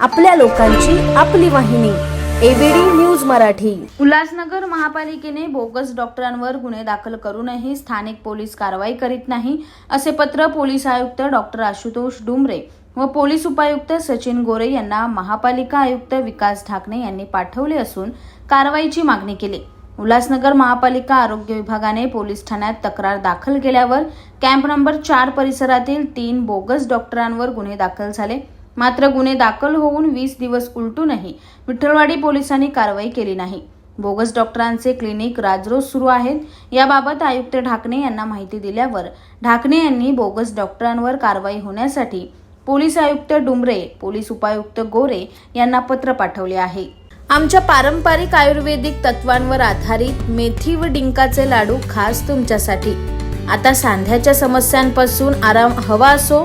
आपल्या लोकांची आपली वाहिनी एबीडी न्यूज मराठी. उल्हासनगर महापालिकेने बोगस डॉक्टरांवर गुन्हे दाखल करूनही स्थानिक पोलीस कारवाई करीत नाही असे पत्र पोलीस आयुक्त डॉक्टर आशुतोष डुमरे व पोलीस उपायुक्त सचिन गोरे यांना महापालिका आयुक्त विकास ढाकणे यांनी पाठवले असून कारवाईची मागणी केली. उल्हासनगर महापालिका आरोग्य विभागाने पोलीस ठाण्यात तक्रार दाखल केल्यावर कॅम्प नंबर चार परिसरातील तीन बोगस डॉक्टरांवर गुन्हे दाखल झाले. मात्र गुन्हे दाखल होऊन वीस दिवस उलटूनही विठ्ठलवाडी पोलिसांनी कारवाई केली नाही. बोगस डॉक्टरांचे क्लिनिक राजरोज सुरू आहेत. याबाबत आयुक्त ढाकणे यांना माहिती दिल्यावर ढाकणे यांनी बोगस डॉक्टरांवर कारवाई होण्यासाठी पोलीस आयुक्त डुमरे पोलीस उपायुक्त गोरे यांना पत्र पाठवले आहे. आमच्या पारंपरिक आयुर्वेदिक तत्वांवर आधारित मेथी व डिंकाचे लाडू खास तुमच्यासाठी. आता सांध्याच्या समस्यांपासून आराम हवा असो